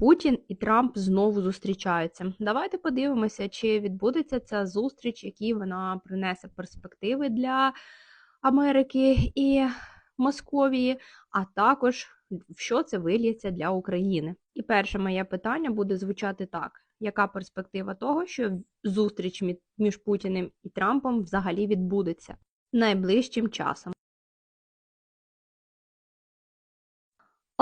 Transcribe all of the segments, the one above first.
Путін і Трамп знову зустрічаються. Давайте подивимося, чи відбудеться ця зустріч, які вона принесе перспективи для Америки і Московії, а також що це вильється для України. І перше моє питання буде звучати так: яка перспектива того, що зустріч між Путіним і Трампом взагалі відбудеться найближчим часом?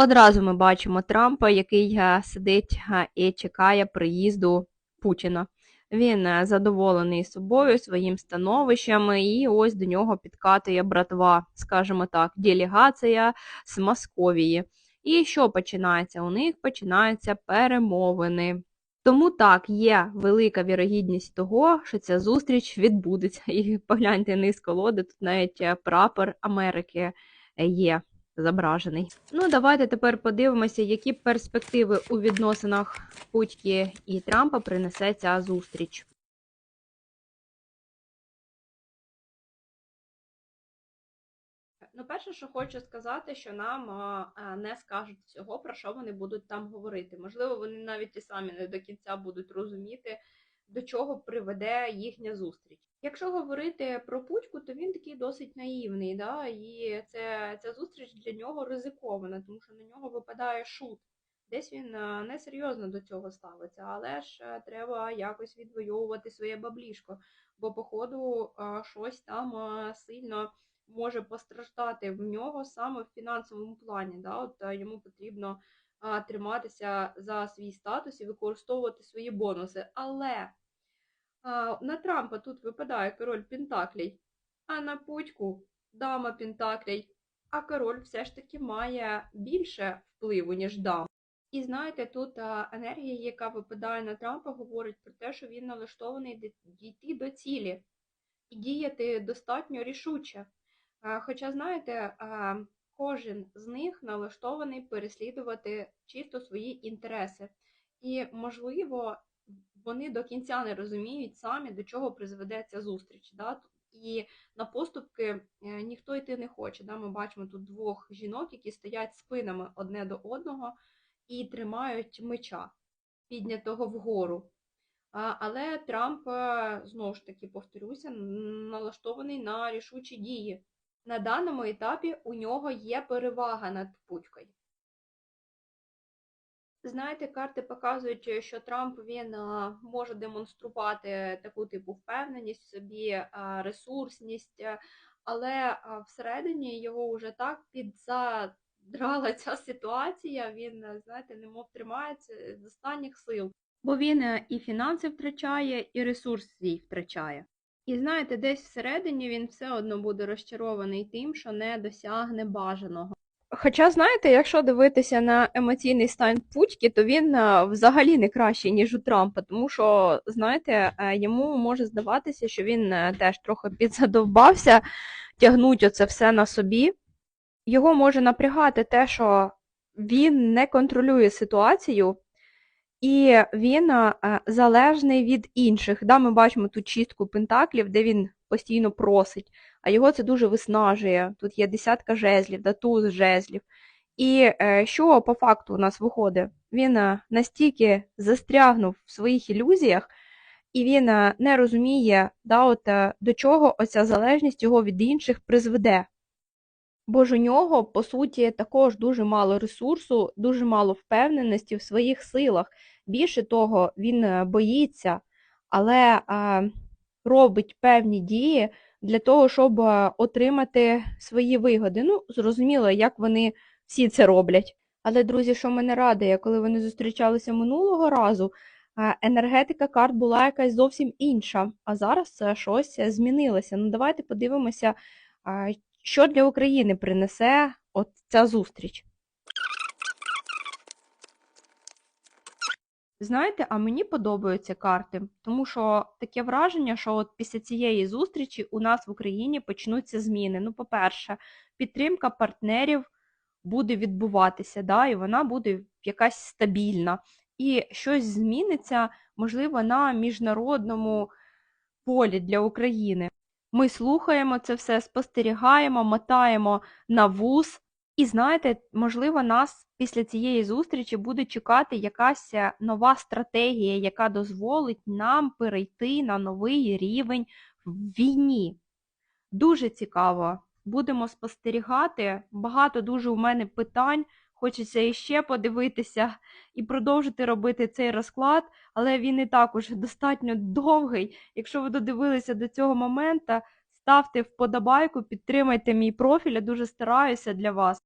Одразу ми бачимо Трампа, який е, сидить е, і чекає приїзду Путіна. Він е, задоволений собою, своїм становищем, і ось до нього підкатує братва, скажімо так, делегація з Московії. І що починається? У них починаються перемовини. Тому так, є велика вірогідність того, що ця зустріч відбудеться. І погляньте низ колоди, тут навіть прапор Америки є зображений. Ну, давайте тепер подивимося, які перспективи у відносинах Путьки і Трампа принесе ця зустріч. Ну, перше, що хочу сказати, що нам не скажуть всього, про що вони будуть там говорити. Можливо, вони навіть і самі не до кінця будуть розуміти, до чого приведе їхня зустріч. Якщо говорити про Путьку, то він такий досить наївний, да? і це, ця зустріч для нього ризикована, тому що на нього випадає шут. Десь він е, несерйозно до цього ставиться, але ж е, треба якось відвоювати своє баблішко, бо, походу, е, щось там сильно може постраждати в нього саме в фінансовому плані. Да? От Йому потрібно триматися за свій статус і використовувати свої бонуси. Але на Трампа тут випадає король Пентаклей, а на Путьку дама Пентаклей. А король все ж таки має більше впливу, ніж дама. І знаєте, тут енергія, яка випадає на Трампа, говорить про те, що він налаштований дійти до цілі і діяти достатньо рішуче. Хоча, знаєте, кожен з них налаштований переслідувати чисто свої інтереси. І, можливо, вони до кінця не розуміють самі, до чого призведе ця зустріч. Да? І на поступки е, ніхто йти не хоче. Да? Ми бачимо тут двох жінок, які стоять спинами одне до одного і тримають меча, піднятого вгору. Але Трамп, е, знову ж таки, повторюся, налаштований на рішучі дії. На даному етапі у нього є перевага над Путькою. Знаєте, карти показують, що Трамп він може демонструвати таку типу впевненість в собі, ресурсність, але всередині його вже так підзадрала ця ситуація. Він, знаєте, немов тримається з останніх сил. Бо він е, і фінанси втрачає, і ресурс свій втрачає. І знаєте, десь всередині він все одно буде розчарований тим, що не досягне бажаного. Хоча, знаєте, якщо дивитися на емоційний стан Путьки, то він е, взагалі не кращий, ніж у Трампа, тому що, знаєте, е, йому може здаватися, що він е, теж трохи підзадовбався, тягнуть оце все на собі. Його може напрягати те, що він не контролює ситуацію, і він залежний від інших. Да, Ми бачимо тут чистку пентаклів, де він постійно просить, а його це дуже виснажує. Тут є десятка жезлів, да, туз жезлів. І е, що по факту у нас виходить? Він е, настільки застрягнув в своїх ілюзіях, і він е, не розуміє, да, от, до чого оця залежність його від інших призведе. Бо ж у нього, по суті, також дуже мало ресурсу, дуже мало впевненості в своїх силах. Більше того, він боїться, але робить певні дії для того, щоб е, отримати свої вигоди. Ну, зрозуміло, як вони всі це роблять. Але, друзі, що мене радує, коли вони зустрічалися минулого разу, е, енергетика карт була якась зовсім інша, а зараз це щось змінилося. Ну, давайте подивимося, що для України принесе от ця зустріч. Знаєте, а мені подобаються карти, тому що таке враження, що от після цієї зустрічі у нас в Україні почнуться зміни. Ну, по-перше, підтримка партнерів буде відбуватися, да, і вона буде якась стабільна. І щось зміниться, можливо, на міжнародному полі для України. Ми слухаємо це все, спостерігаємо, мотаємо на вуз І знаєте, можливо, нас після цієї зустрічі буде чекати якась е, нова стратегія, яка дозволить нам перейти на новий рівень в війні. Дуже цікаво. Будемо спостерігати. Багато дуже у мене питань. Хочеться іще подивитися і продовжити робити цей розклад, але він і також достатньо довгий. Якщо ви додивилися до цього моменту, ставте вподобайку, підтримайте мій профіль. Я дуже стараюся для вас.